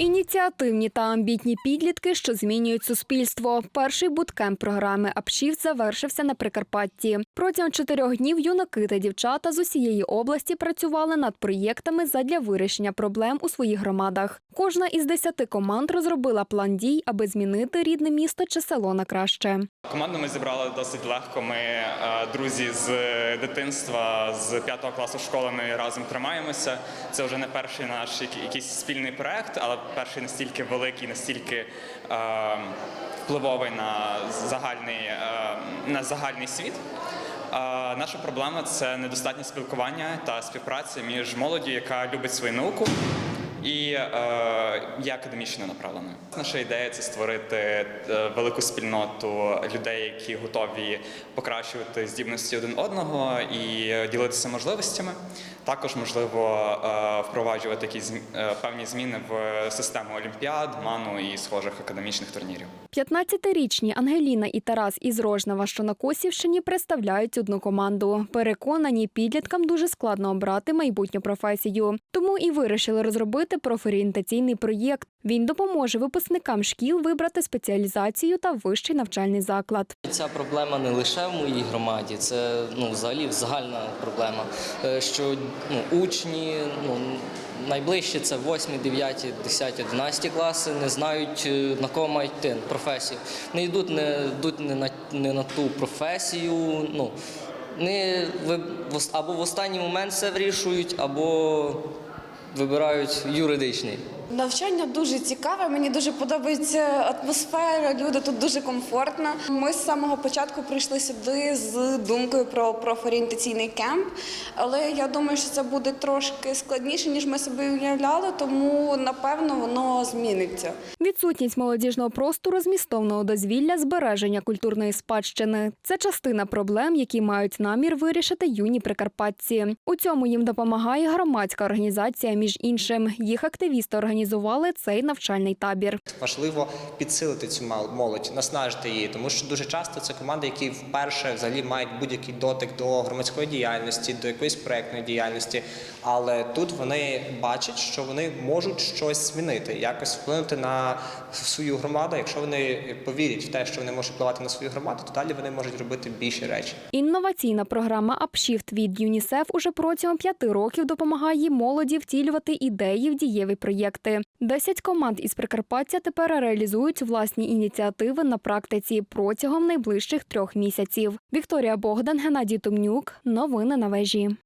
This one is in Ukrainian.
Ініціативні та амбітні підлітки, що змінюють суспільство. Перший буткемп програми «Апшіфт» завершився на Прикарпатті. Протягом чотирьох днів юнаки та дівчата з усієї області працювали над проєктами задля вирішення проблем у своїх громадах. Кожна із десяти команд розробила план дій, аби змінити рідне місто чи село на краще. Команду ми зібрали досить легко. Ми е, друзі з дитинства, з п'ятого класу школи ми разом тримаємося. Це вже не перший наш якийсь спільний проект, але перший настільки великий, настільки е, впливовий на загальний, е, на загальний світ. Е, Наша проблема це недостатнє спілкування та співпраця між молоддю, яка любить свою науку. І е, є академічно направленою. Наша ідея це створити е, велику спільноту людей, які готові покращувати здібності один одного і е, ділитися можливостями. Також можливо е, впроваджувати якісь е, певні зміни в систему олімпіад, ману і схожих академічних турнірів. 15-річні Ангеліна і Тарас із Рожнева, що на Косівщині, представляють одну команду. Переконані, підліткам дуже складно обрати майбутню професію. Тому і вирішили розробити профорієнтаційний проєкт. Він допоможе випускникам шкіл вибрати спеціалізацію та вищий навчальний заклад. Ця проблема не лише в моїй громаді, це ну, взагалі загальна проблема. Е, Що ну, учні ну, найближче це 8, 9, 10, 11 класи, не знають е, на кого мають йти професію. Не йдуть, не йдуть не на, не на ту професію. Ну, не, ви- або в останній момент все вирішують, або вибирають юридичний. Навчання дуже цікаве. Мені дуже подобається атмосфера. Люди тут дуже комфортно. Ми з самого початку прийшли сюди з думкою про профорієнтаційний кемп, але я думаю, що це буде трошки складніше ніж ми собі уявляли, тому напевно воно зміниться. Відсутність молодіжного простору, змістовного дозвілля, збереження культурної спадщини це частина проблем, які мають намір вирішити юні прикарпатці. У цьому їм допомагає громадська організація. Між іншим, їх активісти організували цей навчальний табір. Важливо підсилити цю молодь, наснажити її, тому що дуже часто це команди, які вперше взагалі мають будь-який дотик до громадської діяльності, до якоїсь проектної діяльності. Але тут вони бачать, що вони можуть щось змінити, якось вплинути на свою громаду. Якщо вони повірять в те, що вони можуть впливати на свою громаду, то далі вони можуть робити більші речі. Інноваційна програма «Апшіфт» від ЮНІСЕФ уже протягом п'яти років допомагає молоді втілювати ідеї в дієві проєкти. Десять команд із Прикарпаття тепер реалізують власні ініціативи на практиці протягом найближчих трьох місяців. Вікторія Богдан, Геннадій Тумнюк, Новини на вежі.